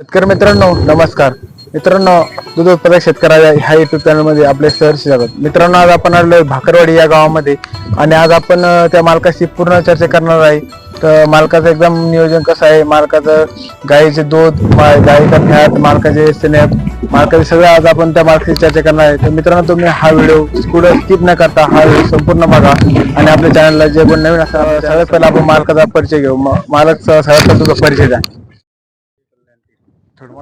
शेतकरी मित्रांनो नमस्कार. मित्रांनो दूध उत्पादक शेतकऱ्या ह्या युट्यूब चॅनलमध्ये आपले सहर्ष स्वागत. मित्रांनो आज आपण आलोय भाकरवाडी या गावामध्ये आणि आज आपण त्या मालकाशी पूर्ण चर्चा करणार आहे. तर मालकाचं एकदम नियोजन कसं आहे? मालकाचं गाईचे दूध मा- गाईचा फॅट मालकाचे स्नेप मालकाचे सगळं आज आपण त्या मालकाशी चर्चा करणार आहे. तर मित्रांनो तुम्ही हा व्हिडिओ कुठं स्किप न करता हा व्हिडिओ संपूर्ण बघा आणि आपल्या चॅनलला जे पण नवीन असणार सगळ्यात पहिला आपण मालकाचा परिचय घेऊ. मालक सगळ्यात तुझा परिचय द्या.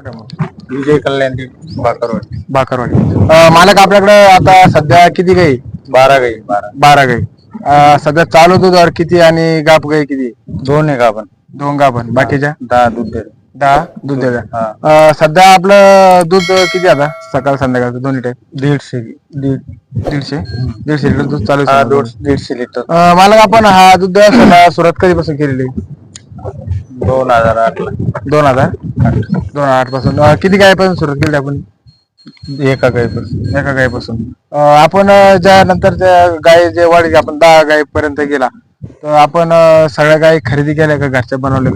विजय कल्याण भाकरवाडी. बाकरवाडी अं, मालक आपल्याकडे आता सध्या किती गाई? बारा गाई बारा. बारा गाई. अं, सध्या चालू दुधावर किती आणि गाप गाई किती? दोन आहे का आपण. दोन गाभण. बाकीच्या? दहा दूध देतो. दहा दूध. हा. अं, सध्या आपलं दूध किती आता? सकाळ संध्याकाळचं दोन्ही टाइम दीडशे दीड. दीडशे? दीडशे लिटर दूध चालू हा दोन दीडशे लिटर. अं, मालक आपण हा दूध व्यवसायाला सुरुवात कधीपासून केलेली? दोन हजार आठ दोन हजार? दोन हजार आठपासून. अं, किती गायपासून सुरुवात केली आपण? एका गाईपासून एका गायीपासून. अं, आपण अं, ज्या नंतर त्या गाय जे वाढ आपण दहा गाय पर्यंत गेला तर आपण अं, सगळ्या गायी खरेदी केल्या का घरच्या बनवल्या?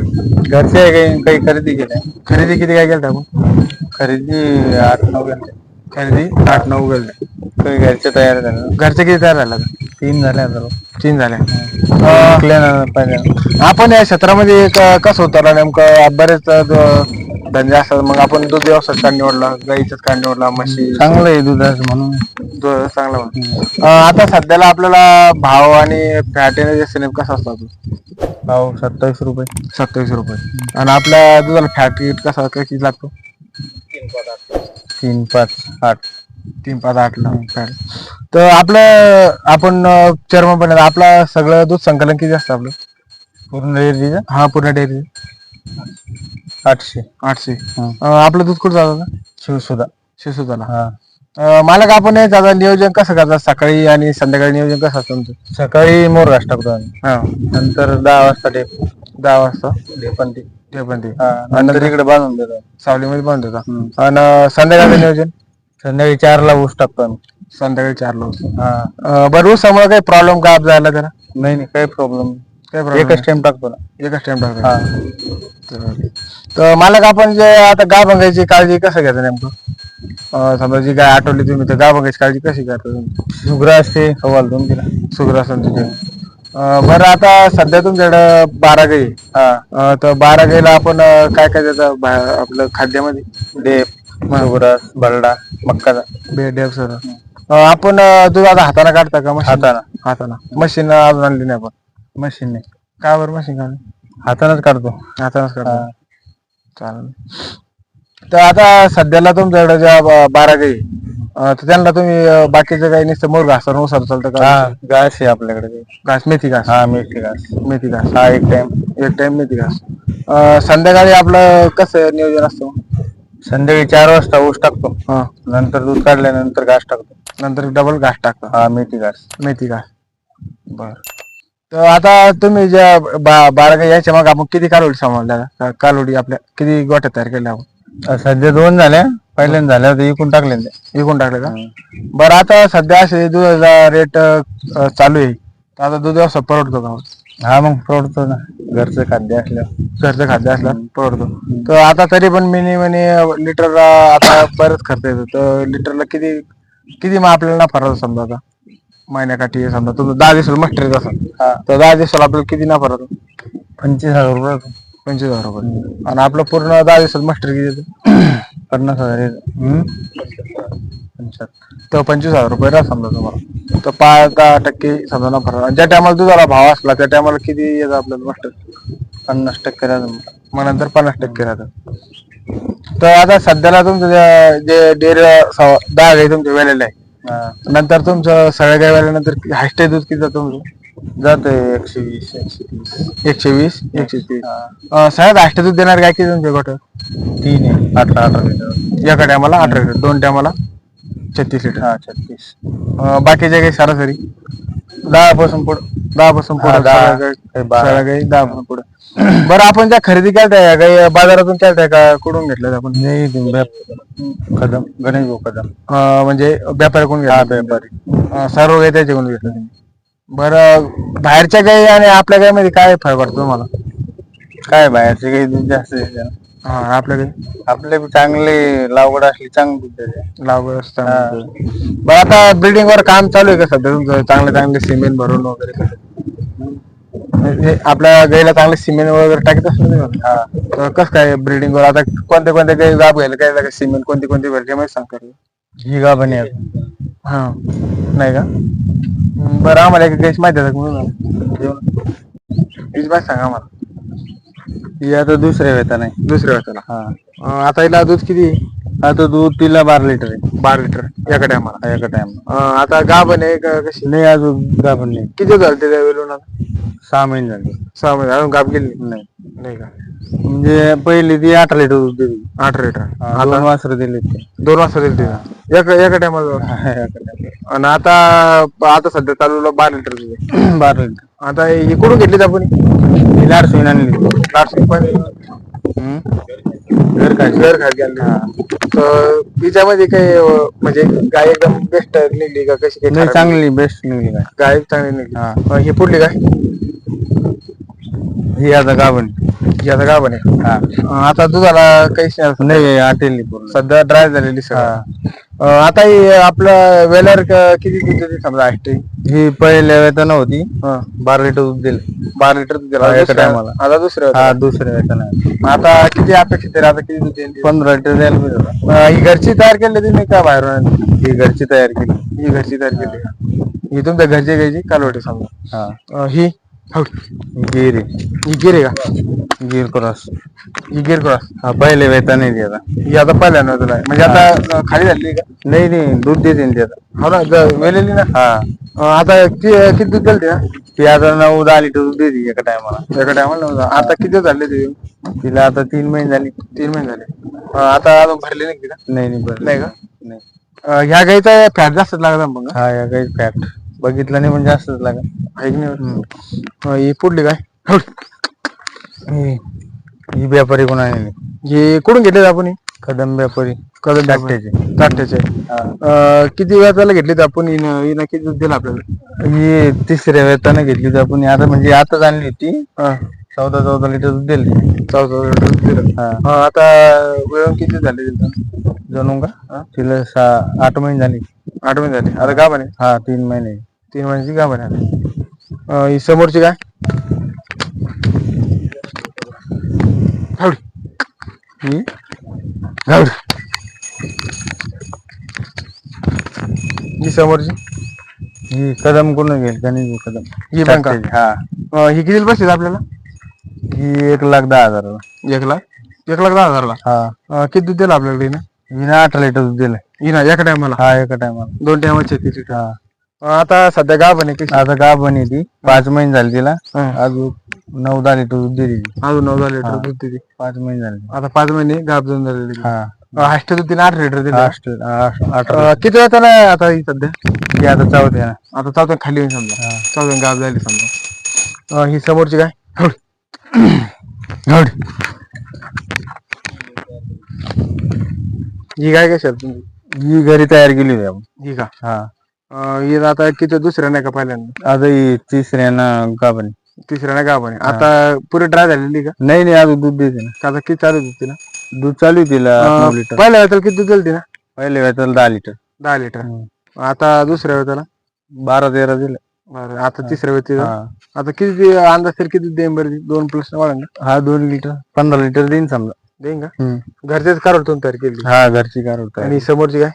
घरचे काही काही खरेदी केल्या. खरेदी किती काय केल्या आपण? खरेदी आठ नऊ घंटे खरेदी आठ नऊ गेल्या काही घरचे तयार झाले घरचे किती तयार झाला तीन झाले आता तीन झाल्या विकले ना पहिले? आपण या क्षेत्रामध्ये एक, अं, कसं होतं नेमकं बरेच अं, द- धंदे असतात. मग आपण दूध व्यवसाय का निवडला गाईचाच का निवडला म्हशी. चांगलं आहे दुधाचं म्हणून. दूध चांगला म्हणून. अं, आता सध्याला आपल्याला भाव आणि फॅट येण्याचे नेमकं कसं असतात भाव सत्तावीस रुपये. सत्तावीस रुपये. आणि आपल्या दुधाला फॅट कसा किती लागतो? तीन पाच आठ. तीन पाच आठ ला फॅट तर आपलं आपण अं, चर्म पण आपला सगळं दूध संकलन किती असतं आपलं. पूर्ण डेअरीचं हा पूर्ण डेअरी आठशे. आठशे. हं. अं, आपलं दूध कुठं जातं शिवसुधा. शिसूताला हा. मालक आपण हे दादा नियोजन कसं करतात? सकाळी आणि संध्याकाळी नियोजन कसं असतं तुमचं? सकाळी मोर घास टाकतो आम्ही हा. नंतर दहा वाजता टेप दहा वाजता. ढेपण ते. ते पण ते. हा, नंतर इकडे बांधून देतो. सावलीमध्ये बंद होता आणि संध्याकाळचं नियोजन? संध्याकाळी चारला ऊस टाकतो आम्ही. संध्याकाळी चारला होतं हा. अं, बरं ऊसामुळे काही प्रॉब्लेम का जायला त्याला नाही नाही काही प्रॉब्लेम काय प्रॉब्लेम एकच टाइम टाकतो ना. एकच टाइम टाकतो. हा. तर मालक आपण जे आता गाय बघायची काळजी कसं घ्यायचं नेमकं? अं, समजा जी गाय आठवली तुम्ही तर गाय बघायची काळजी कशी करता तुम्ही? सुग्रा असते हवाल दोन तिला सुग्रासन तुझे बरं आता सध्या तुमच्याकडे बारा गाई आहे. हा. अं, तर बारा गाईला आपण अं, काय काय देतं बाहेर आपलं खाद्यामध्ये? डेप सुग्रास बलडा मक्काचा. बे डेप सर आपण अं, दूध आता हाताने काढता का मशीन? हाताना. हाताना. मशीन अजून आणली नाही आपण. मशीन नाही. काय बरं मशीन काढली हातानच काढतो. हातानच काढतो. हा. चालेल. तर आता सध्याला तुमच्याकडे ज्या ब- बारा गाई अं, तर त्यांना तुम्ही अं, बाकीच्या गाई नुसतं मोर घासनुसार चालतं का? हा घास आहे आपल्याकडे. घास मेथी घास. हा मेथी घास. मेथी घास. हा एक टाइम एक टाइम मेथी घास. अं, संध्याकाळी आपलं कसं नियोजन असतं? संध्याकाळी चार वाजता ऊस टाकतो. हा. नंतर दूध काढल्यानंतर घास टाकतो. नंतर डबल घास टाकता. हा मेथी घास. मेथी घास. बर. तर आता तुम्ही ज्या बा- बारा यायच्या मग आपण किती कालोडी सांभाळल्या? का- कालोडी आपल्या किती गोट्या तयार केल्या आपण? अं, सध्या दोन झाल्या. पहिल्यांदा झाल्या होत्या इकून टाकले ते विकून टाकले का? बरं आता सध्या असे दुधाचा रेट चालू आहे. तर आता दूध व्यवसाय परवडतो का हा मग परवडतो ना. घरचं खाद्य असल्यावर घरचं खाद्य असला परवडतो. तर आता तरी पण मिनी म्हणे लिटरला आता बरंच खर्च येतो तर लिटरला किती किती मग आपल्याला नफा राहतो समजा आता? महिन्याकाठी समजा तुमचं दहा दिवसाला मस्टर असेल. तर दहा दिवसाला आपल्याला किती नफा राहतो पंचवीस हजार रुपये. पंचवीस हजार रुपये. आणि आपलं पूर्ण दहा दिवसात मस्टर किती येतं? पन्नास हजार? पंच्याहत्तर तर पंचवीस हजार रुपये राहत समजा तुम्हाला. तर पाच दहा टक्के समजा राहतो. आणि ज्या टायमाला दुधाला भाव असला त्या टायमाला किती येतं आपल्याला मस्टर पन्नास टक्के राहतो मग. नंतर पन्नास टक्के राहतं. तर आता सध्याला तुमचं जे- जे डेअरी दहा गाई तुमचे वेळेला आहे. नंतर तुमचं सगळ्या गाई वेळेनंतर हायस्ट दूध किती जातं तुमचं? जातोय एकशे वीस एकशे तीस. एकशे वीस? एकशे तीस. अं, सगळ्यात हायस्ट दूध देणार गाय किती तुमच्या गोट तीन आहे. अठरा अठरा लिटर. एका टायमाला अठरा लिटर. दोन टायमाला छत्तीस लिटर. हा छत्तीस. अं, बाकीच्या काही सरासरी? दहा पासून पुढं दहा पासून हा, पुढे दहा, काही बारा. दहा पासून पुढे. बरं आपण ज्या खरेदी केल्या गाई बाजारातून केल्या का कुठून घेतल्या आपण? नाही व्याप- कदम गणेश भाऊ कदम. अं, म्हणजे व्यापारी कोण हा घेतला व्यापारी. अं, सर्व गाई त्याच्याकडून घेतलं तुम्ही. बरं बाहेरच्या गाई आणि आपल्या गाईमध्ये काय फरक पडतो तुम्हाला? काय बाहेरचे काही दूध जास्त. हा आपल्याकडे आपले बी चांगले लागवड असली चांगली दूध देते. लागवड असतं बरं आता बिल्डिंग वर काम चालू आहे का सध्या तुमचं? चांगले चांगले सिमेंट भरून वगैरे? म्हणजे आपल्या गाईला चांगले सिमेंट वगैरे टाकत असलं नाही का? तर कसं काय ब्रिडिंग वर? आता कोणते कोणते काही गाब घ्यायला काय लागेल? सिमेंट कोणती कोणती भेटते माहिती सांग कर ही गाभणी आहे. हा. नाही का? बरं आम्हाला एक गायची माहिती आहे म्हणून. तीच माहिती सांगा आम्हाला. ही आता दुसऱ्या वेता नाही दुसऱ्या वाटायला हा. आता हिला दूध किती? आता दूध तिला बारा लिटर आहे. बारा लिटर. याकडे आम्हाला. एका टाइम आता गाभण आहे का कशी? नाही अजून गाभण नाही. किती झाले ते आता? सहा महिने झाले. सहा महिने. अजून गाभ गेली नाही? नाही. का? म्हणजे पहिली ती अठरा लिटर दूध दिली. आठ लिटर. दोन वासर दिले ते. दोन वाजता दिली ते एका एका टायमाला आणि आता आता सध्या चालू बारा लिटर. बारा लिटर. आता हे कुठून घेतली आपण? लाडसून आणली नाशिक पण? घर काय घर तर तिच्यामध्ये काही अं, म्हणजे गाय एकदम बेस्ट निघली का? कशी काही नाही खराब चांगली बेस्ट निघली काय? गाय चांगली निघली. हा. अं, ही पुढली काय ही आता गाभण. ही आता आहे. हा. आता दुधाला काही नाही नाही आटेली पूर्ण. सध्या ड्राय झालेली सगळं. आता ही आपलं वेलर किती दूध देते समजा आष्टी? ही पहिल्या वेतन होती. हा. बारा लिटर दूध दिले. बारा लिटर दूध दिलं. हा, एका दुसऱ्या- टायमाला. आता दुसऱ्या हा दुसऱ्या वेतन आहे. आता किती अपेक्षित आहे? आता किती दूध देईल पंधरा लिटर द्यायला पाहिजे होता. अं, ही घरची तयार केली तुम्ही का बाहेरून आणली? ही घरची तयार केली. ही घरची तयार केली का? ही तुमच्या घरची घ्यायची कालवटी समजा हा. अं, ही. हो. गिर. ही गिर का? गिर क्रॉस. ही गिर क्रॉस. हा पहिले वेतन आहे ती आता ही आता पहिल्यांदा तुला आहे. म्हणजे आता खाली झाली का? नाही नाही दूध देते ना ती आता हो ना वेलेली ना? हा. अं, आता किती दूध दिलं ते ती आता नऊ दहा लिटर दूध देते एका टायमाला. एका टायमाला नव्हतं आता किती झाले ते? तिला आता तीन महिने झाली. तीन महिने झाले. अं, आता अजून भरले नाही का? नाही नाही बरं नाही का? नाही. अं, ह्या गाईचा फॅट जास्त लागत मग? हा या काही फॅट बघितलं नाही पण जास्तच लागत. ऐक नाही? ही पुढली काय? हो. व्यापारी कोण आहे हे कुठून घेतले आपण हे? कदम व्यापारी. कदम काट्याचे. काट्याचे हा. अं, किती वेळा त्याला घेतले आपण? हिनं हिनं किती दूध दिलं आपल्याला? ही तिसऱ्या वेतानं घेतली होती आपण. आता म्हणजे आताच आणली होती. हा. चौदा चौदा लिटर दूध दिले. चौदा लिटर दूध दिलं. हा. आता वेळ किती झाले तिथं? जणू का? तिला सहा आठ महिने झाली. आठ महिने झाले. आता का म्हणे हा तीन महिने. तीन महिन्याची का म्हणे ही समोरची काय? ही समोरची? ही कदम कोण घेईल? का नाही कदम. ही पण का? हा. अं, ही किती बसली आपल्याला? ही एक लाख दहा हजार एक लाख? एक लाख दहा हजारला? हा. अं, किती दूध दिलं आपल्याकडे हिनं? ही ना अठरा लिटर दूध दिलं ही ना एका टायमाला हा एका टायमाला दोन टायमाचे हा. आता सध्या गाव बने कशी? आता का बनी ती. पाच महिने झाले तिला. हा. अजून नऊ दहा लिटर दूध दिली. ती. अजून नऊ दहा लिटर दूध दिली. पाच महिने झाले. आता पाच महिने गाब दोन झालेली हा. हास्ट दूध दिलं आठ लिटर दिलं. आठ- किती वेळा त्याला आता ही सध्या? ती आता चौथ्या ना. आता चौथ्या खाली होईल समजा. चौथ्या गाब झाली समजा. ही समोरची काय. ही काय काय तुमची? ही घरी तयार केली होती आपण ही का? हा. ही आता किती दुसऱ्या नाही का पहिल्यांदा? आता ही तिसऱ्यानं का बनी तिसऱ्या बने आता पुरी ड्राय झालेली का? नाही नाही अजून दूध देते ना. आता किती चालू होती ना? दूध चालू आहे तिला आठ नऊ लिटर. पहिल्या वेळेला किती दूध दिली ना? पहिले वेताला दहा लिटर. दहा लिटर. आता दुसऱ्या वेळेला? बारा तेरा दिलं. बरं. आता तिसऱ्या वेळेला आता किती दे- अंदाज तरी किती देईन बरं ती? दोन प्लस वाढ ना? हा दोन लिटर. पंधरा लिटर देईन समजा. देईन का. घरचेच काढून तयार केली. हा घरची कार होता आणि समोरची काय?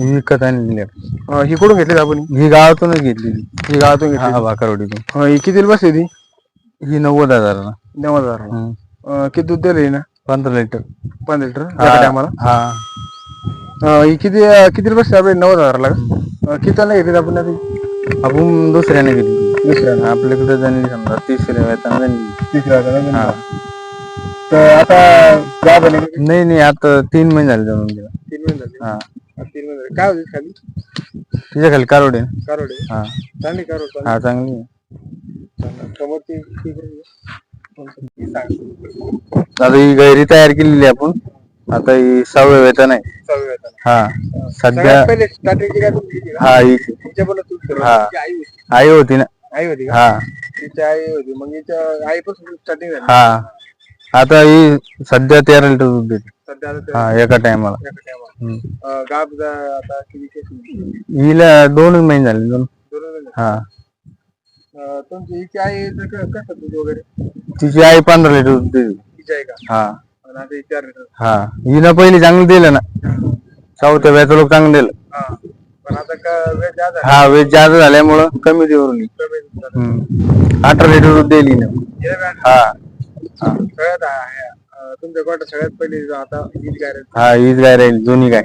विकत आणलेली आहे. अं, ही कुठून घेतली आपण? ही गावातूनच घेतलेली ही गावातून घेतली? हा भाकरवडीतून. अं, ही किती बसली ती? ही नव्वद हजाराला. नऊ हजार हम्म. किती दूध दिलं ना पंधरा लिटर. पंधरा लिटर? टायमाला हा. ही किती अं, किती बसली आपली? नऊ हजारला का? अं, किती नाही घेतली आपण ती? आपण दुसऱ्याने घेतली. दुसऱ्याने? आपल्याकडे जाणली समजा तिसऱ्या जाणली तिसऱ्या वेळेला हा. तर आता गाव बने नाही नाही आता तीन महिने झाले जाऊन तिला तीन महिने झाले. हा, तीन महिने. काय होती खाली? तिच्या खाली कारवडे आहे. कारोडे हा. चांगली कारोड हा चांगली आहे. समोरची ती करून घे. ती सांग. आता ही गैरी तयार केलेली आहे आपण. आता ही सहाव्या वेतन आहे सहावी वेतन हा. सध्या सगळ्यात पहिले स्टार्टिंगची काय तुमची होती का? हा ही तिच्या पण. हा. आई होती. आई होती ना. आई होती का? हा. तिची आई होती. मग हिच्या आईपासून स्टार्टिंग झाली. हा. आता ही सध्या तेरा लिटर दूध देते. सध्या आता हा एका टायमाला. अं, जा- आता किती केस हिला दोनच महिने झाले दोन. हा. अं, तुमची हिची आई क- कसं दूध वगैरे? तिची आई पंधरा लिटर दूध देते का? हा. आणि आता चार लिटर. हा. हिनं पहिले चांगलं दिलं ना. चौथ्या व्याचं लोक चांगलं दिलं. हा. पण आता का वेळ जास्त. हा वेज जास्त झाल्यामुळं कमी देवरून कमी झालं. अठरा लिटर दूध दिली ना हे वेळ हा. सगळ्यात आहे. तुमच्या सगळ्यात पहिली जो आता हीच गॅरेज हा हीच गाय राहील जुनी गाय.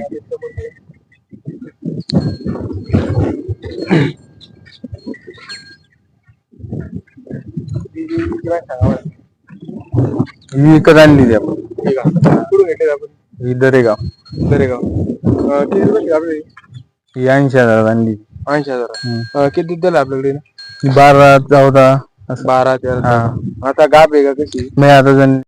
ही विकत आणली ती आपण. कुठून घेतले आपण? ही दरेगाव. दरेगाव. अं, किती रुपये आपले? ही ऐंशी हजार आणली. ऐंशी हजार. अं, किती दूध दिलं आपल्याकडे? बारा चौदा. असं. बारा तेरा. हा. आता गाप आहे का कशी? मी आता जण